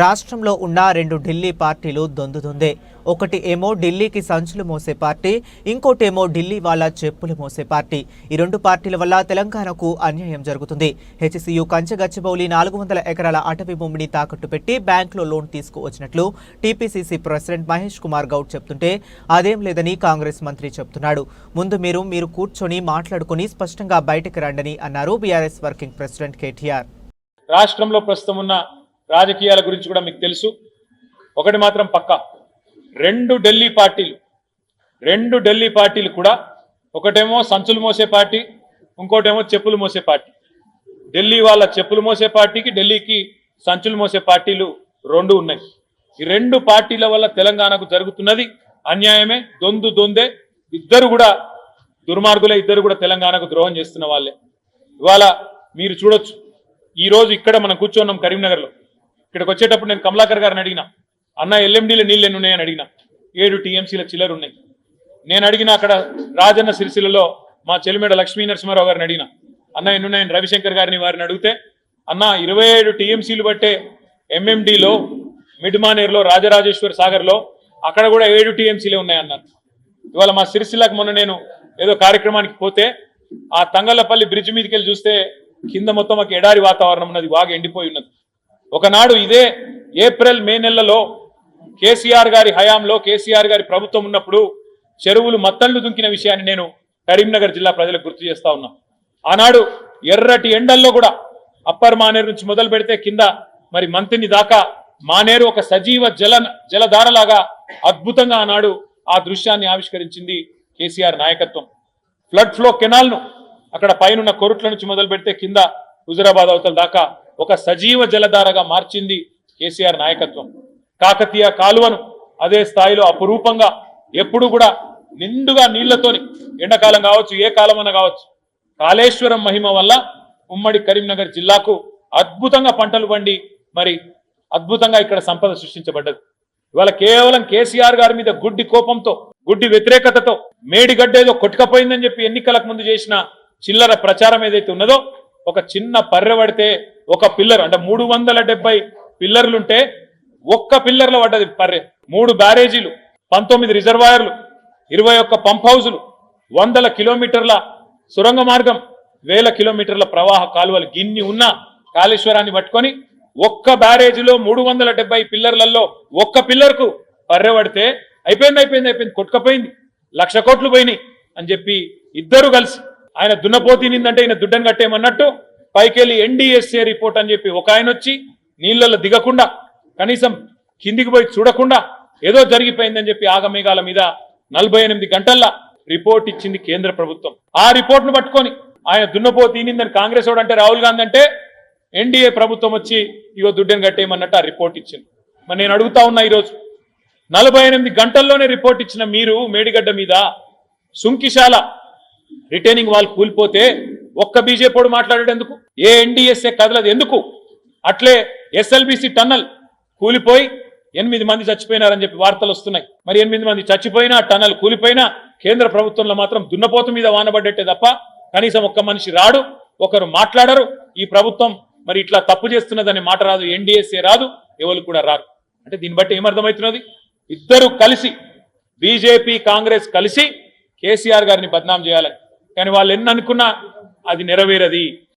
రాష్ట్రంలో ఉన్న రెండు ఢిల్లీ పార్టీలు దొందుతుంది. ఒకటి ఏమో ఢిల్లీకి సంచులు మోసే పార్టీ ఇంకోటేమో ఢిల్లీ వాళ్ళ చెప్పులు మోసే పార్టీ. ఈ రెండు పార్టీల వల్ల తెలంగాణకు అన్యాయం జరుగుతుంది. హెచ్సియు కంచగచ్చిబౌలి నాలుగు వందల ఎకరాల అటవీ భూమిని తాకట్టు పెట్టి బ్యాంకులో లోన్ తీసుకువచ్చినట్లు టీపీసీసీ ప్రెసిడెంట్ మహేష్ కుమార్ గౌడ్ చెప్తుంటే అదేం లేదని కాంగ్రెస్ మంత్రి చెప్తున్నాడు. ముందు మీరు మీరు కూర్చొని మాట్లాడుకుని స్పష్టంగా బయటకు రండని అన్నారు బీఆర్ఎస్ వర్కింగ్ ప్రెసిడెంట్ కేటీఆర్. రాష్ట్రంలో ప్రస్తుతం ఉన్న రాజకీయాల గురించి కూడా మీకు తెలుసు. ఒకటి మాత్రం పక్కా. రెండు ఢిల్లీ పార్టీలు. రెండు ఢిల్లీ పార్టీలు కూడా ఒకటేమో సంచులు మోసే పార్టీ ఇంకోటేమో చెప్పులు మోసే పార్టీ. ఢిల్లీ వాళ్ళ చెప్పులు మోసే పార్టీకి ఢిల్లీకి సంచులు మోసే పార్టీలు రెండు ఉన్నాయి. ఈ రెండు పార్టీల వల్ల తెలంగాణకు జరుగుతున్నది అన్యాయమే దొందు దొందే. ఇద్దరు కూడా దుర్మార్గులే ఇద్దరు కూడా తెలంగాణకు ద్రోహం చేస్తున్న వాళ్ళే. ఇవాళ మీరు చూడొచ్చు. ఈరోజు ఇక్కడ మనం కూర్చున్నాం కరీంనగర్లో. ఇక్కడికి వచ్చేటప్పుడు నేను కమలాకర్ గారిని అడిగిన అన్న ఎల్ఎండీలో నీళ్ళు ఎన్ని ఉన్నాయని అడిగిన ఏడు టీఎంసీల చిల్లర ఉన్నాయి నేను అడిగిన అక్కడ రాజన్న సిరిసిల్లలో మా చెలిమేడ లక్ష్మీ నరసింహారావు గారిని అడిగిన అన్న ఎన్ని ఉన్నాయని రవిశంకర్ గారిని వారిని అడిగితే అన్న ఇరవై ఏడు టీఎంసీలు బట్టే ఎంఎండిలో మిడ్మానేర్లో రాజరాజేశ్వర్ సాగర్లో అక్కడ కూడా ఏడు టీఎంసీలే ఉన్నాయన్నారు. ఇవాళ మా సిరిసిల్లకు మొన్న నేను ఏదో కార్యక్రమానికి పోతే ఆ తంగళ్ళపల్లి బ్రిడ్జ్ మీదకి వెళ్ళి చూస్తే కింద మొత్తం ఒక ఎడారి వాతావరణం ఉన్నది బాగా ఎండిపోయి ఉన్నది. ఒకనాడు ఇదే ఏప్రిల్ మే నెలలో కేసీఆర్ గారి హయాంలో కేసీఆర్ గారి ప్రభుత్వం ఉన్నప్పుడు చెరువులు మత్తళ్ళు దుంకిన విషయాన్ని నేను కరీంనగర్ జిల్లా ప్రజలకు గుర్తు చేస్తా ఉన్నా. ఆనాడు ఎర్రటి ఎండల్లో కూడా అప్పర్ మానేరు నుంచి మొదలు పెడితే కింద మరి మంతిని దాకా మానేరు ఒక సజీవ జల జలధారలాగా అద్భుతంగా ఆనాడు ఆ దృశ్యాన్ని ఆవిష్కరించింది కేసీఆర్ నాయకత్వం. ఫ్లడ్ ఫ్లో కెనాల్ను అక్కడ పైనున్న కొరుట్ల నుంచి మొదలు పెడితే కింద హుజరాబాద్ అవతల దాకా ఒక సజీవ జలధారగా మార్చింది కేసీఆర్ నాయకత్వం. కాకతీయ కాలువను అదే స్థాయిలో అపురూపంగా ఎప్పుడు కూడా నిండుగా నీళ్ళతోని ఎండాకాలం కావచ్చు ఏ కాలమైనా కావచ్చు కాళేశ్వరం మహిమ వల్ల ఉమ్మడి కరీంనగర్ జిల్లాకు అద్భుతంగా పంటలు పండి మరి అద్భుతంగా ఇక్కడ సంపద సృష్టించబడ్డది. ఇవాళ కేవలం కేసీఆర్ గారి మీద గుడ్డి కోపంతో గుడ్డి వ్యతిరేకతతో మేడిగడ్డేదో కొట్టుకపోయిందని చెప్పి ఎన్నికలకు ముందు చేసిన చిల్లర ప్రచారం ఏదైతే ఉన్నదో ఒక చిన్న పర్రె పడితే ఒక పిల్లర్ అంటే మూడు వందల డెబ్బై పిల్లర్లుంటే ఒక్క పిల్లర్లో పడ్డది పర్రె మూడు బ్యారేజీలు పంతొమ్మిది రిజర్వాయర్లు ఇరవై ఒక్క పంప్ హౌజులు వందల కిలోమీటర్ల సురంగ మార్గం వేల కిలోమీటర్ల ప్రవాహ కాలువలు గిన్ని ఉన్న కాళేశ్వరాన్ని పట్టుకొని ఒక్క బ్యారేజీలో మూడు వందల డెబ్బై పిల్లర్లలో ఒక్క పిల్లర్కు పర్రె పడితే అయిపోయింది అయిపోయింది అయిపోయింది కొట్టుకపోయింది లక్ష కోట్లు పోయినాయి అని చెప్పి ఇద్దరు కలిసి ఆయన దున్నపోతినిందంటే ఈయన దుడ్డను కట్టేయమన్నట్టు పైకెళ్ళి ఎన్డీఎస్ఏ రిపోర్ట్ అని చెప్పి ఒక ఆయన వచ్చి నీళ్ళల్లో దిగకుండా కనీసం కిందికి పోయి చూడకుండా ఏదో జరిగిపోయిందని చెప్పి ఆగమేఘాల మీద నలభై ఎనిమిది గంటల్లో రిపోర్ట్ ఇచ్చింది కేంద్ర ప్రభుత్వం. ఆ రిపోర్ట్ను పట్టుకొని ఆయన దున్నపో తీనిందని కాంగ్రెస్ వాడు అంటే రాహుల్ గాంధీ అంటే ఎన్డీఏ ప్రభుత్వం వచ్చి ఇగో దుడ్డను కట్టేయమన్నట్టు ఆ రిపోర్ట్ ఇచ్చింది. మరి నేను అడుగుతా ఉన్నా ఈరోజు నలభై ఎనిమిది గంటల్లోనే రిపోర్ట్ ఇచ్చిన మీరు మేడిగడ్డ మీద సుంకిశాల రిటైనింగ్ వాల్ కూలిపోతే ఒక్క బీజేపీ ఎందుకు? ఏ ఎన్డీఎస్ఏ కదలదు ఎందుకు? అట్లే ఎస్ఎల్బిసి టన్నల్ కూలిపోయి ఎనిమిది మంది చచ్చిపోయినారని చెప్పి వార్తలు వస్తున్నాయి. మరి ఎనిమిది మంది చచ్చిపోయినా టన్నల్ కూలిపోయినా కేంద్ర ప్రభుత్వంలో మాత్రం దున్నపోత మీద వానబడ్డట్టే తప్ప కనీసం ఒక్క మనిషి రాడు ఒకరు మాట్లాడరు. ఈ ప్రభుత్వం మరి ఇట్లా తప్పు చేస్తున్నదనే మాట రాదు ఎన్డీఎస్ఏ రాదు ఎవరు కూడా రారు. అంటే దీన్ని బట్టి ఏమర్థమవుతున్నది? ఇద్దరు కలిసి బీజేపీ కాంగ్రెస్ కలిసి కేసీఆర్ గారిని బద్నాం చేయాలని కానీ వాళ్ళు ఎన్ని అనుకున్నా అది నెరవేరది.